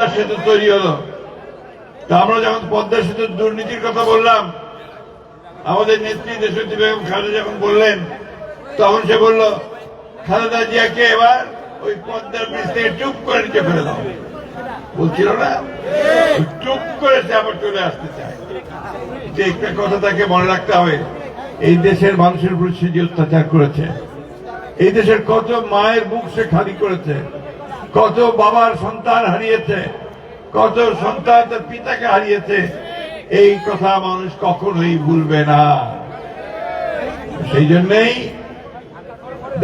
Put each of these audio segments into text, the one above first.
সেতু তৈরি হলো। আমরা যখন পদ্মা সেতুর দুর্নীতির কথা বললাম, আমাদের নেত্রী দেশত্রী বেগম খালেদা যখন বললেন, তখন সে বলল, খালেদা জিয়াকে এবার ওই পদ্মার ব্রিজ থেকে চুপ করে নিচে ফেলে দাও। বলছিল না? চুপ করে সে আবার চলে আসতে চায়। যে একটা কথা তাকে মনে রাখতে হবে, এই দেশের মানুষের উপর সে যে অত্যাচার করেছে, এই দেশের কত মায়ের মুখ সে খালি করেছে কত বাবার সন্তান হারিয়েছে, কত সন্তান তার পিতাকে হারিয়েছে, এই কথা মানুষ কখনোই ভুলবে না। সেই জন্যই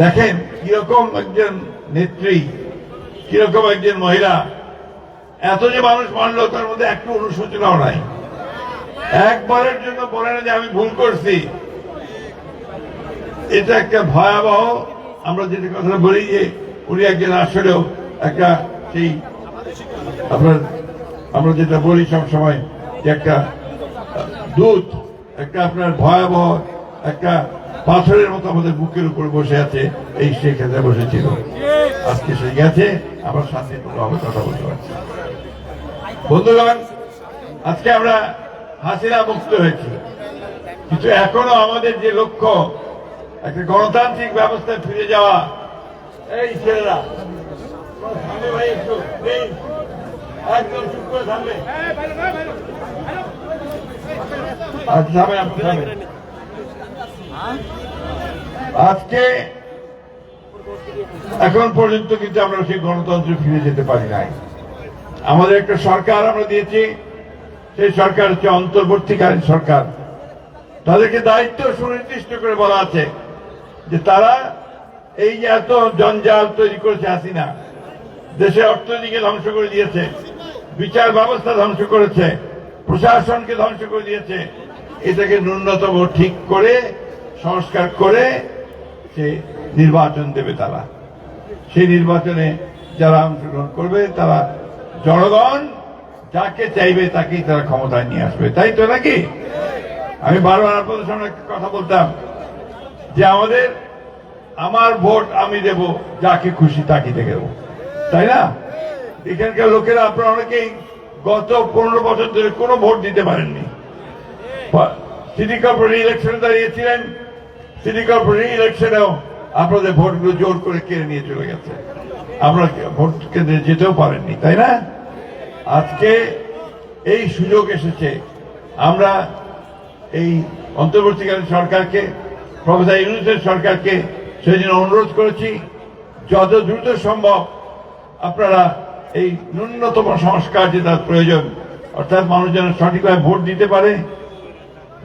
দেখেন কীরকম একজন নেত্রী, কীরকম একজন মহিলা, এত যে মানুষ মানলো তার মধ্যে একটু অনুশোচনাও নাই। একবারের জন্য বলে না যে আমি ভুল করছি। এটা একটা ভয়াবহ, আমরা যেটা কথা বলি যে উনি একজন আসলেও একটা সেই আপনার, আমরা যেটা বলি সব সময় যে একটা দূত একটা আপনার ভয়াবহ, একটা পাথরের মতো আমাদের বুকের উপর বসে আছে, এই শেখ হাসিনা বসেছিল। আজকে সে গেছে, আমরা শান্তিপূর্ণভাবে কথা বলতে পারছি বন্ধুগণ, আজকে আমরা হাসিনা মুক্ত হয়েছি। কিন্তু এখনও আমাদের যে লক্ষ্য, একটা গণতান্ত্রিক ব্যবস্থায় ফিরে যাওয়া, এই ছেলেরা আজকে এখন পর্যন্ত কিন্তু আমরা সেই গণতন্ত্রে ফিরে যেতে পারি নাই। আমাদের একটা সরকার আমরা দিয়েছি, সেই সরকার হচ্ছে অন্তর্বর্তীকালীন সরকার। তাদেরকে দায়িত্ব সুনির্দিষ্ট করে বলা আছে যে তারা এই যে এত জঞ্জাল তৈরি করেছে হাসিনা দেশে অর্থনীতিকে ধ্বংস করে দিয়েছে, বিচার ব্যবস্থা ধ্বংস করেছে, প্রশাসনকে ধ্বংস করে দিয়েছে। এটাকে ন্যূনতম ঠিক করে, সংস্কার করে সে নির্বাচন দেবে তারা। সেই নির্বাচনে যারা অংশগ্রহণ করবে, তারা জনগণ যাকে চাইবে তাকেই তারা ক্ষমতায় নিয়ে আসবে। তাই তো নাকি? আমি বারবার আপনাদের সামনে কথা বলতাম যে আমাদের, আমার ভোট আমি দেব, যাকে খুশি তাকে দেব। তাই না? এখানকার লোকেরা আপনারা অনেকেই গত পনেরো বছর ধরে কোনো ভোট দিতে পারেননি। সিটি কর্পোরেশন ইলেকশনে দাঁড়িয়েছিলেন, সিটি কর্পোরেশন ইলেকশনেও আপনাদের ভোটগুলো জোর করে কেড়ে নিয়ে চলে গেছে। আমরা ভোট কেন্দ্রে যেতেও পারেননি, তাই না? আজকে এই সুযোগ এসেছে। আমরা এই অন্তর্বর্তীকালীন সরকারকে, প্রফেসর ইউনুসের সরকারকে সেই জন্য অনুরোধ করেছি, যত দ্রুত সম্ভব আপনারা এই ন্যূনতম সংস্কার যেটা প্রয়োজন, অর্থাৎ মানুষ যেন সঠিকভাবে ভোট দিতে পারে,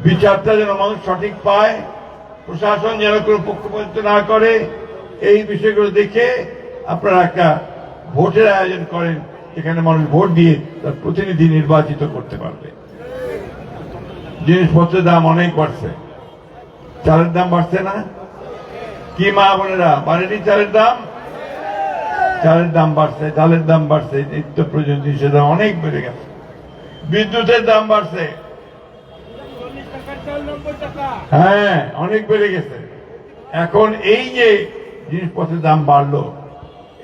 বিচারটা যেন মানুষ সঠিক পায়, প্রশাসন যেন কোনো পক্ষপাতিত্ব না করে, এই বিষয়গুলো দেখে আপনারা একটা ভোটের আয়োজন করেন, যেখানে মানুষ ভোট দিয়ে তার প্রতিনিধি নির্বাচিত করতে পারবে। জিনিসপত্রের দাম অনেক বাড়ছে। চালের দাম বাড়ছে না? কি মা বোনেরা, বাড়েনি চালের দাম? চালের দাম বাড়ছে ডালের দাম বাড়ছে নিত্য প্রয়োজন জিনিসের দাম অনেক বেড়ে গেছে। বিদ্যুতের দাম বাড়ছে। হ্যাঁ অনেক বেড়ে গেছে। এখন এই যে জিনিসপত্রের দাম বাড়লো,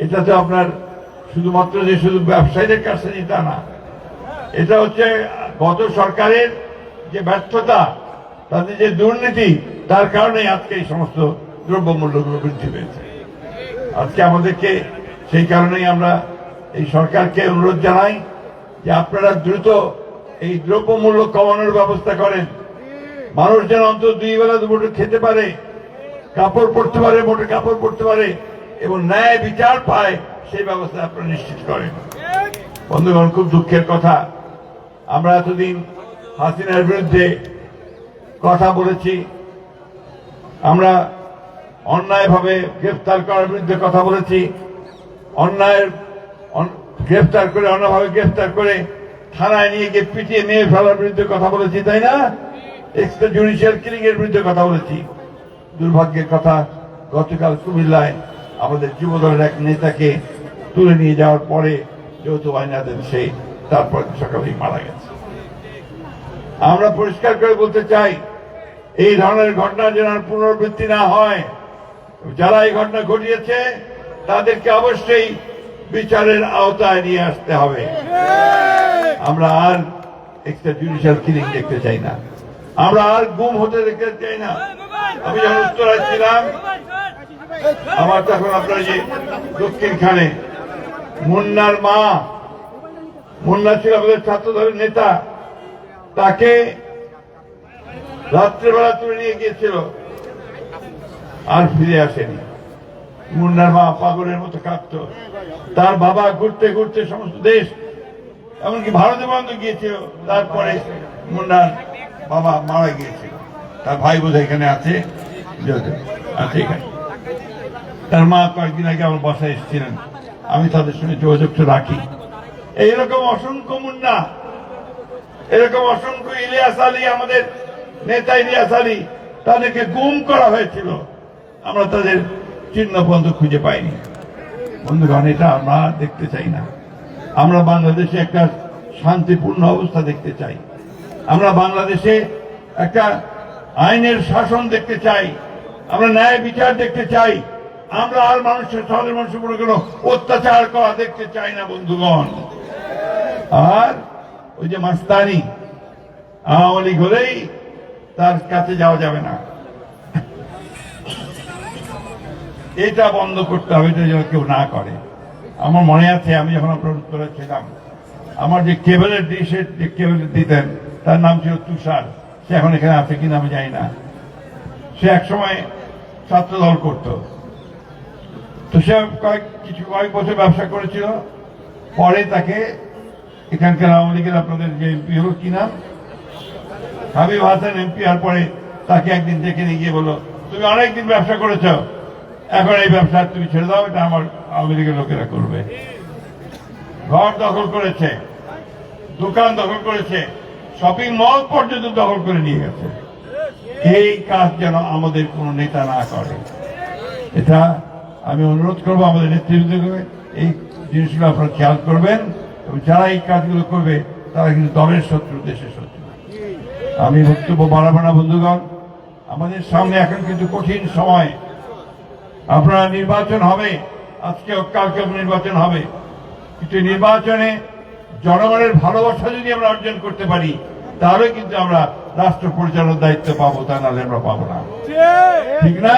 এটা তো আপনার শুধুমাত্র যে শুধু ব্যবসায়ীদের কাছে তা না। এটা হচ্ছে গত সরকারের যে ব্যর্থতা, তাদের যে দুর্নীতি, তার কারণে আজকে এই সমস্ত দ্রব্যমূল্যগুলো বৃদ্ধি পেয়েছে। আজকে আমাদেরকে সেই কারণেই আমরা এই সরকারকে অনুরোধ জানাই যে আপনারা দ্রুত এই দ্রব্যমূল্য কমানোর ব্যবস্থা করেন। মানুষ যেন অন্তত দুই বেলা দুপুরে খেতে পারে, কাপড় পরতে পারে, মোটে কাপড় পরতে পারে এবং ন্যায় বিচার পায়, সেই ব্যবস্থা আপনারা নিশ্চিত করেন। বন্ধুগণ, খুব দুঃখের কথা, আমরা এতদিন হাসিনার বিরুদ্ধে কথা বলেছি। আমরা অন্যায়ভাবে গ্রেফতার করার বিরুদ্ধে কথা বলেছি। অন্যায়ের অন- গ্রেফতার করে অন্যভাবে গ্রেফতার করে থানায় নিয়ে গিয়ে পিটিয়ে নিয়ে ফেলার বিরুদ্ধে কথা বলেছি, তাই না? এক্সট্রা জুডিশিয়াল কিলিং এর বিরুদ্ধে কথা বলেছি। দুর্ভাগ্যের কথা, গতকাল কুমিল্লায় আমাদের যুবদলের এক নেতাকে তুলে নিয়ে যাওয়ার পরে যেহেতু যৌথ বাহিনীদের সেই তারপর সকালেই মারা গেছে। আমরা পরিষ্কার করে বলতে চাই, এই ধরনের ঘটনা যেন পুনরাবৃত্তি না হয়। যারা এই ঘটনা ঘটিয়েছে তাদেরকে অবশ্যই বিচারের আওতায় নিয়ে আসতে হবে। আমরা আর একটা জুডিশিয়াল কিলিং দেখতে চাই না। আমরা আর গুম হতে দেখতে চাই না। আমি যখন উত্তরায় ছিলাম, আমার তখন আপনার যে দক্ষিণ খানে মুন্নার মা, মুন্না ছিল আমাদের ছাত্র দলের নেতা, তাকে রাত্রেবেলা তুলে নিয়ে গিয়েছিল। আর ফিরে আসেনি। মুন্নার মা পাগলের মতো কাঁদত। তার বাবা ঘুরতে ঘুরতে সমস্ত দেশ, এমনকি ভারতে বন্ধ গিয়েছিল। তারপরে মুন্নার বাবা মারা গিয়েছিল। তার ভাই বোধ এখানে আছে। আছে তার মা কয়েকদিন আগে আমার বাসায় এসেছিলেন। আমি তাদের সঙ্গে যোগাযোগ তো রাখি। এইরকম অসংখ্য মুন্না, এরকম অসংখ্য ইলিয়াস আলী, আমাদের নেতা ইলিয়াস আলী, তাদেরকে গুম করা হয়েছিল। আমরা তাদের চিহ্ন পর্যন্ত খুঁজে পাইনি। বন্ধুগণ, এটা আমরা দেখতে চাই না। আমরা বাংলাদেশে একটা শান্তিপূর্ণ অবস্থা দেখতে চাই। আমরা বাংলাদেশে একটা আইনের শাসন দেখতে চাই। আমরা ন্যায় বিচার দেখতে চাই। আমরা আর মানুষের সাধারণ মানুষের উপরে কোনো অত্যাচার করা দেখতে চাই না, বন্ধুগণ। আর ওই যে মাস্তানি, আওয়ামী লীগ হলেই তার কাছে যাওয়া যাবে না। এটা বন্ধ করতে হবে, এটা যেন কেউ না করে। আমার মনে আছে, আমি যখন আপনার উত্তরে ছিলাম আমার যে কেবলের ডিশের যে কেবল দিতেন, তার নাম ছিল তুষার। সে এখন এখানে আছে কিনা আমি জানি না। সে একসময় ছাত্র দল করতো। তো সে কয়েক, কিছু কয়েক বছর ব্যবসা করেছিল। পরে তাকে এখানকার আওয়ামী লীগের আপনাদের যে এমপি হলো কি নাম? হাবিব হাসান এমপি, আর পরে তাকে একদিন ডেকে নিয়ে গিয়ে বলো তুমি অনেকদিন ব্যবসা করেছ এখন এই ব্যবসা তুমি ছেড়ে দাও, এটা আমার আওয়ামী লীগের লোকেরা করবে। ঘর দখল করেছে, দোকান দখল করেছে শপিং মল পর্যন্ত দখল করে নিয়ে গেছে। এই কাজ যেন আমাদের কোন নেতা না করে। এটা আমি অনুরোধ করব আমাদের নেতৃবৃন্দকে, এই জিনিসগুলো আপনারা খেয়াল করবেন, এবং যারা এই কাজগুলো করবে, তারা কিন্তু দলের শত্রু, দেশের শত্রু। আমি বক্তব্য বাড়াবো না, বন্ধুগণ। আমাদের সামনে এখন কিন্তু কঠিন সময়। আপনারা নির্বাচন হবে। আজকে কালকে নির্বাচন হবে। কিন্তু নির্বাচনে জনগণের ভালোবাসা যদি আমরা অর্জন করতে পারি, তাহলে কিন্তু আমরা রাষ্ট্র পরিচালনার দায়িত্ব পাবো, তা নাহলে আমরা পাবো না। ঠিক না?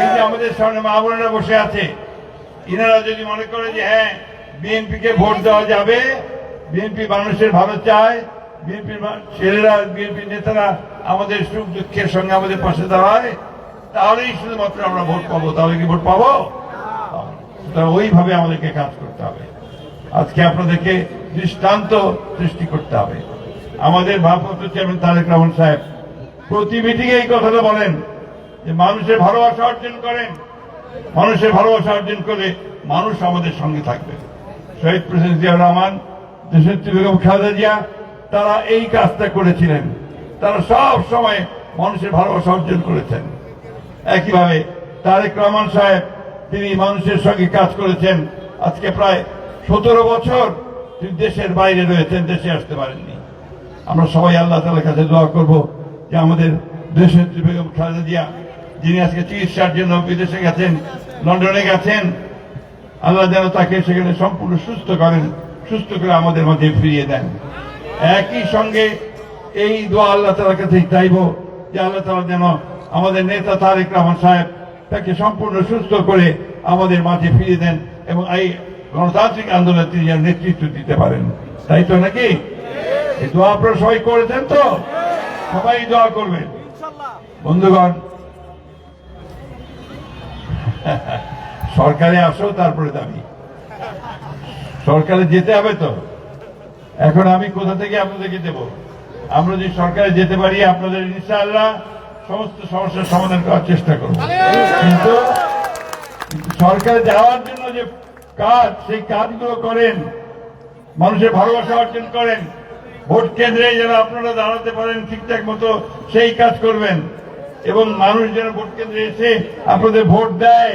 এই যে আমাদের সামনে মা বোনেরা বসে আছে, ইনারা যদি মনে করে যে হ্যাঁ বিএনপি কে ভোট দেওয়া যাবে, বিএনপি মানুষের ভালো চায়, বিএনপির ছেলেরা বিএনপি নেতারা আমাদের সুখ দুঃখের সঙ্গে আমাদের পাশে দাঁড়ায় তাহলেই শুধুমাত্র আমরা ভোট পাবো, তাহলে কি ভোট পাবো? ওইভাবে আমাদেরকে কাজ করতে হবে। আজকে আপনাদেরকে দৃষ্টান্ত সৃষ্টি করতে হবে। আমাদের ভারপ্রাপ্ত চেয়ারম্যান তারেক রহমান সাহেব প্রতি মিটিংয়ে এই কথাটা বলেন যে মানুষের ভালোবাসা অর্জন করেন। মানুষের ভালোবাসা অর্জন করে মানুষ আমাদের সঙ্গে থাকবে। শহীদ প্রেসিডেন্ট জিয়াউর রহমান, দেশনেত্রী বেগম খালেদা জিয়া, তারা এই কাজটা করেছিলেন। তারা সব সময় মানুষের ভালোবাসা অর্জন করেছেন। একইভাবে তারেক রহমান সাহেব, তিনি মানুষের সঙ্গে কাজ করেছেন। আজকে প্রায় সতেরো বছর তিনি দেশের বাইরে রয়েছেন, দেশে আসতে পারেননি। আমরা সবাই আল্লাহ তালার কাছে দোয়া করব যে আমাদের দেশের বেগম খালেদা জিয়া, যিনি আজকে চিকিৎসার জন্য বিদেশে গেছেন, লন্ডনে গেছেন, আল্লাহ যেন তাকে সেখানে সম্পূর্ণ সুস্থ করেন, সুস্থ করে আমাদের মধ্যে ফিরিয়ে দেন। একই সঙ্গে এই দোয়া আল্লাহ তালার কাছে চাইব যে আল্লাহ তালা যেন আমাদের নেতা তারেক রহমান সাহেব তাকে সম্পূর্ণ সুস্থ করে আমাদের মাঝে ফিরে দেন এবং এই গণতান্ত্রিক আন্দোলনে তিনি যেন নেতৃত্ব দিতে পারেন। তাই তো নাকি? দোয়া আপনারা সবাই করেছেন তো? সবাই দোয়া করবেন। বন্ধুগণ, সরকারে আসো, তারপরে দাবি। সরকারে যেতে হবে তো। এখন আমি কোথা থেকে আপনাদেরকে দেব? আমরা যদি সরকারে যেতে পারি, আপনাদের ইনশাআল্লাহ সমস্ত সমস্যার সমাধান করার চেষ্টা করব। কিন্তু সরকারে যাওয়ার জন্য যে কাজ, সেই কাজগুলো করেন, মানুষের ভালোবাসা অর্জন করেন, ভোট কেন্দ্রে যেন আপনারা দাঁড়াতে পারেন ঠিকঠাক মতো, সেই কাজ করবেন। এবং মানুষ যেন ভোট কেন্দ্রে এসে আপনাদের ভোট দেয়,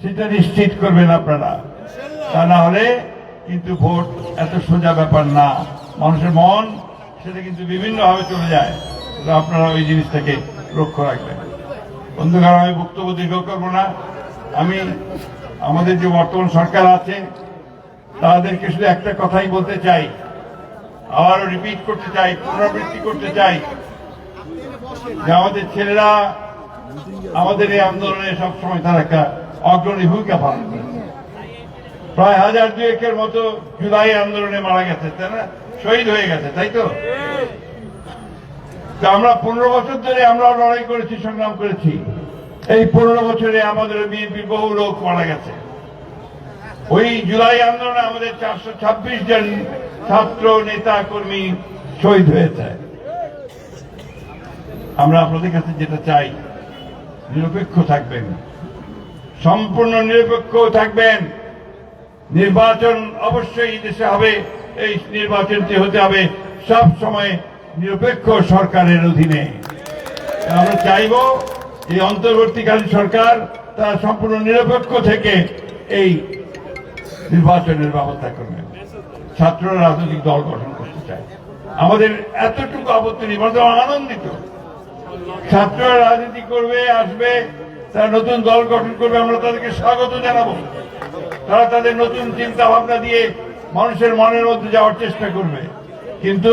সেটা নিশ্চিত করবেন আপনারা। তা না হলে কিন্তু ভোট এত সোজা ব্যাপার না। মানুষের মন, সেটা কিন্তু বিভিন্নভাবে চলে যায়। আপনারা ওই জিনিসটাকে লক্ষ্য রাখবেন। বন্ধুগণ, আমি বক্তব্য দীর্ঘ করব না। আমি, আমাদের যে বর্তমান সরকার আছে, তাদেরকে শুধু একটা কথাই বলতে চাই। আবারও রিপিট করতে চাই, পুনরাবৃত্তি করতে চাই যে আমাদের ছেলেরা, আমাদের এই আন্দোলনে সবসময় তারা একটা অগ্রণী ভূমিকা পালন করেছে প্রায় হাজার দুয়েকের মতো জুলাই আন্দোলনে মারা গেছে, তাই না? শহীদ হয়ে গেছে, তাই তো? আমরা পনেরো বছর ধরে আমরা লড়াই করেছি, সংগ্রাম করেছি। এই পনেরো বছরে আমাদের বিএনপি বহু লোক মারা গেছে। ওই জুলাই আন্দোলনে আমাদের চারশো ছাব্বিশ জন ছাত্র, নেতা, কর্মী শহীদ হয়েছে। আমরা আপনাদের কাছে যেটা চাই, নিরপেক্ষ থাকবেন। সম্পূর্ণ নিরপেক্ষ থাকবেন। নির্বাচন অবশ্যই দেশে হবে, এই নির্বাচনটি হতে হবে সব সময় নিরপেক্ষ সরকারের অধীনে। আমরা চাইব এই অন্তর্বর্তীকালীন সরকার তারা সম্পূর্ণ নিরপেক্ষ থেকে এই নির্বাচনের ব্যবস্থা করবেন ছাত্ররা রাজনৈতিক দল গঠন করতে চায়। আমাদের এতটুকু আপত্তি নেই বরং আনন্দিত। ছাত্ররা রাজনীতি করবে, আসবে, তারা নতুন দল গঠন করবে, আমরা তাদেরকে স্বাগত জানাব। তারা তাদের নতুন চিন্তা ভাবনা দিয়ে মানুষের মনের মধ্যে যাওয়ার চেষ্টা করবে। কিন্তু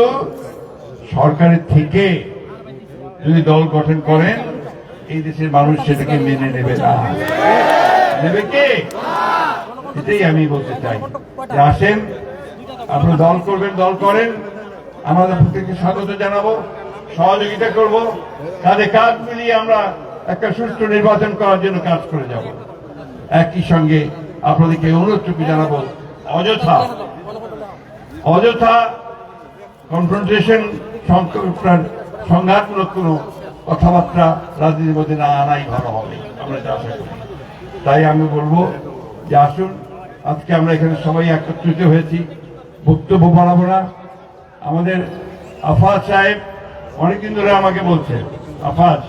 সরকারের থেকে যদি দল গঠন করেন, এই দেশের মানুষ সেটাকে মেনে নেবে না। নেবে কে? এটাই আমি বলতে চাই। আসেন আপনি দল করবেন, দল করেন। আমাদের প্রত্যেককে স্বাগত জানাব, সহযোগিতা করব। কাঁধে কাজ মিলিয়ে আমরা একটা সুষ্ঠু নির্বাচন করার জন্য কাজ করে যাব। একই সঙ্গে আপনাদেরকে অনুরোধটুকু জানাব, অযথা অযথা কনফ্রন্টেশন সংঘাতমূলক কোনো কথাবার্তা রাজনীতির মধ্যে না আনাই ভালো হবে, আমরা এটা আশা করি। তাই আমি বলব যে আসুন, আজকে আমরা এখানে সবাই একত্রিত হয়েছি, বক্তব্য বাড়াবো না। আমাদের আফাজ সাহেব অনেকদিন ধরে আমাকে বলছে আফাজ,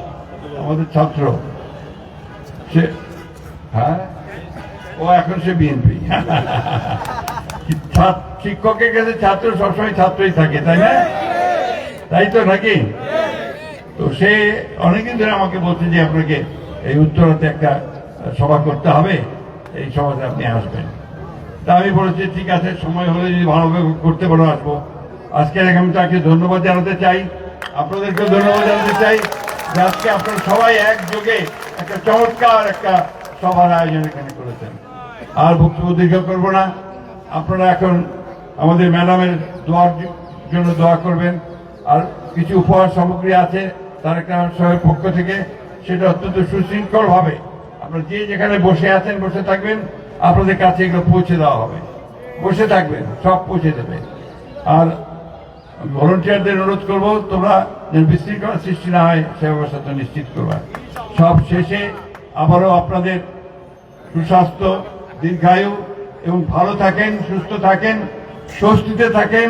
আমাদের ছাত্র, সে হ্যাঁ? ও এখন সে বিএনপি শিক্ষকের কাছে ছাত্র সবসময় ছাত্রই থাকে, তাই না? তাই তো নাকি তো সে অনেকদিন ধরে আমাকে বলছে যে আপনাকে এই উত্তরাতে একটা সভা করতে হবে। এই সভাতে আপনি আসবেন। তা আমি বলেছি, ঠিক আছে, সময় হলে যদি ভালোভাবে করতে পারো, আসব। আজকে আমি তাকে ধন্যবাদ জানাতে চাই। আপনাদেরকেও ধন্যবাদ জানাতে চাই যে আজকে আপনারা সবাই একযোগে একটা চমৎকার একটা সভার আয়োজন এখানে করেছেন। আর বক্তব্য দীর্ঘ করব না। আপনারা এখন আমাদের ম্যাডামের দোয়ার জন্য দোয়া করবেন। আর কিছু উপহার সামগ্রী আছে তার একটা সহের পক্ষ থেকে, সেটা অত্যন্ত সুশৃঙ্খল ভাবে আপনারা যে যেখানে বসে আছেন, বসে থাকবেন, আপনাদের কাছে এগুলো পৌঁছে দেওয়া হবে। বসে থাকবেন, সব পৌঁছে দেবে। আর ভলেন্টিয়ারদের অনুরোধ করব, তোমরা যেন বিশৃঙ্খলা সৃষ্টি না হয়, সে ব্যবস্থা তো নিশ্চিত করবা। সব শেষে আবারও আপনাদের সুস্বাস্থ্য, দীর্ঘায়ু এবং ভালো থাকেন, সুস্থ থাকেন, স্বস্তিতে থাকেন।